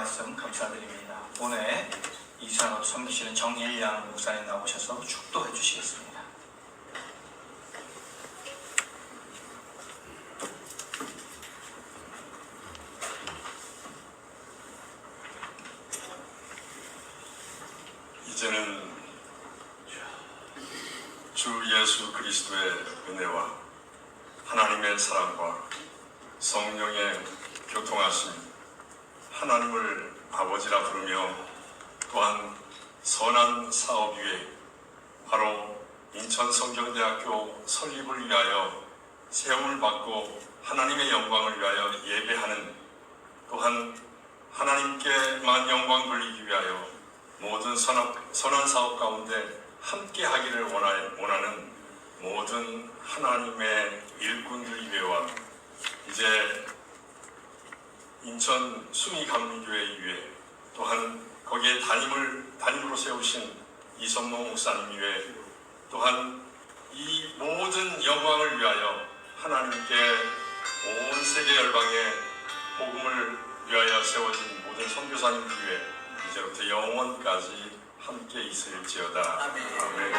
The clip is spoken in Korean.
말씀 감사드립니다. 오늘 이 시간으로 섬기시는 정일양 목사님 나오셔서 축도해 주시겠습니다. 이제는 주 예수 그리스도의 은혜와 하나님의 사랑과 성령의 교통하심, 하나님을 아버지라 부르며 또한 선한 사업 위에 바로 인천성경대학교 설립을 위하여 세움을 받고 하나님의 영광을 위하여 예배하는 또한 하나님께만 영광 돌리기 위하여 모든 선한, 선한 사업 가운데 함께 하기를 원하- 원하는 모든 하나님의 일꾼들 이외와 이제 인천 숭이 감리교회 이외 또한 거기에 담임을 담임으로 세우신 이성모 목사님 이외 또한 이 모든 영광을 위하여 하나님께 온 세계 열방에 복음을 위하여 세워진 모든 선교사님 위해 이제부터 영원까지 함께 있을지어다. 아멘. 아멘.